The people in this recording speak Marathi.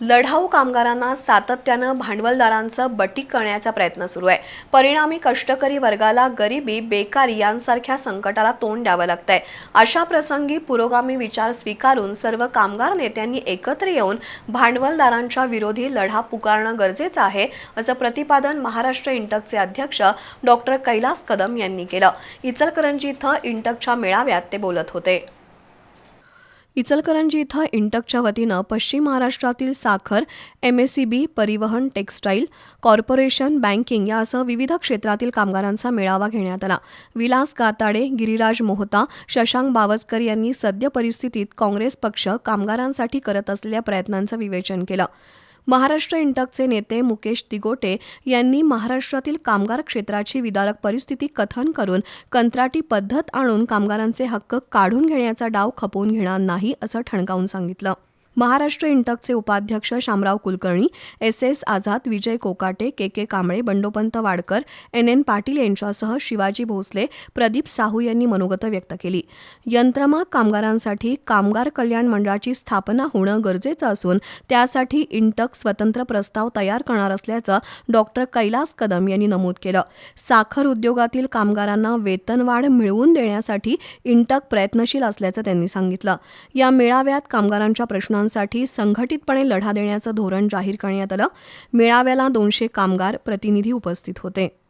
लढाऊ कामगारांना सातत्यानं भांडवलदारांचं बटीक करण्याचा प्रयत्न सुरू आहे. परिणामी कष्टकरी वर्गाला गरिबी बेकारी यांसारख्या संकटाला तोंड द्यावं लागतंय. अशा प्रसंगी पुरोगामी विचार स्वीकारून सर्व कामगार नेत्यांनी एकत्र येऊन भांडवलदारांच्या विरोधी लढा पुकारणं गरजेचं आहे असं प्रतिपादन महाराष्ट्र इंटकचे अध्यक्ष डॉक्टर कैलास कदम यांनी केलं. इचलकरंजी इथं इंटकच्या मेळाव्यात ते बोलत होते. इचलकरंजी इथं इंटकच्या वतीनं पश्चिम महाराष्ट्रातील साखर एम एस सी बी परिवहन टेक्स्टाईल कॉर्पोरेशन बँकिंग यासह विविध क्षेत्रातील कामगारांचा मेळावा घेण्यात आला. विलास गाताडे गिरिराज मोहता शशांक बावस्कर यांनी सद्य परिस्थितीत काँग्रेस पक्ष कामगारांसाठी करत असलेल्या प्रयत्नांचं विवेचन केलं. महाराष्ट्र इंटकचे नेते मुकेश तिगोटे यांनी महाराष्ट्रातील कामगार क्षेत्राची विदारक परिस्थिती कथन करून कंत्राटी पद्धत आणून कामगारांचे हक्क काढून घेण्याचा डाव खपवून घेणार नाही असं ठणकावून सांगितलं. महाराष्ट्र इंटकचे उपाध्यक्ष Shamrao Kulkarni S S Azad Vijay Kokate K K Kamble Bandopant Wadkar N N Patil यांच्यासह शिवाजी भोसले प्रदीप साहू यांनी मनोगत व्यक्त केली. यंत्रमाग कामगारांसाठी कामगार कल्याण मंडळाची स्थापना होणं गरजेचं असून त्यासाठी इंटक स्वतंत्र प्रस्ताव तयार करणार असल्याचं डॉक्टर कैलास कदम यांनी नमूद केलं. साखर उद्योगातील कामगारांना वेतनवाढ मिळवून देण्यासाठी इंटक प्रयत्नशील असल्याचं त्यांनी सांगितलं. या मेळाव्यात कामगारांच्या प्रश्नांसाठी संघटितपणे लढा देण्याचं धोरण जाहीर करण्यात आलं. मेळाव्याला दोनशे कामगार प्रतिनिधी उपस्थित होते.